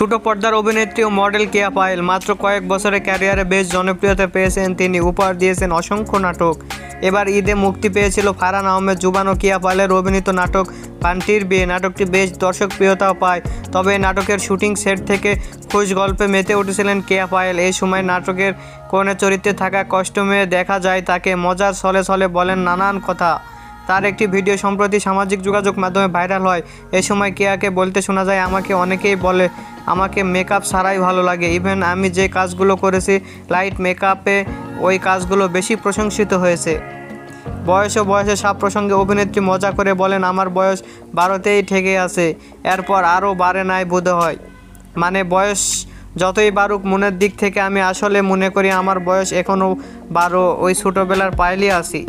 ছোট পর্দার অভিনেত্রী ও মডেল কেয়া পায়েল মাত্র কয়েক বছরের ক্যারিয়ারে বেশ জনপ্রিয়তা পেয়েছেন তিনি। উপহার দিয়েছেন অসংখ্য নাটক। এবার ঈদে মুক্তি পেয়েছিল ফারান আহমেদ, জুবান ও কিয়া পায়েলের অভিনীত নাটক পান্টির বিয়ে। নাটকটি বেশ দর্শকপ্রিয়তাও পায়, তবে নাটকের শুটিং সেট থেকে খুশ গল্পে মেতে উঠেছিলেন কেয়া পায়েল। এই সময় নাটকের কোনে চরিত্রে থাকা কষ্টমে দেখা যায় তাকে মজার ছলে ছলে বলেন নানান কথা। তার একটি ভিডিও সম্প্রতি সামাজিক যোগাযোগ মাধ্যমে ভাইরাল হয়। এ সময় কেয়াকে বলতে শোনা যায়, আমাকে অনেকেই বলে আমাকে মেকআপ ছাড়াই ভালো লাগে। ইভেন আমি যে কাজগুলো করেছি লাইট মেকআপে ওই কাজগুলো বেশি প্রশংসিত হয়েছে। বয়স ও বয়সের সব প্রসঙ্গে অভিনেত্রী মজা করে বলেন, আমার বয়স বারোতেই ঠেকে আছে, এরপর আরও বারে নাই বোধ হয়। মানে বয়স যতই বাড়ুক মনের দিক থেকে আমি আসলে মনে করি আমার বয়স এখনও বারো, ওই ছোটোবেলার পাইলে আছি।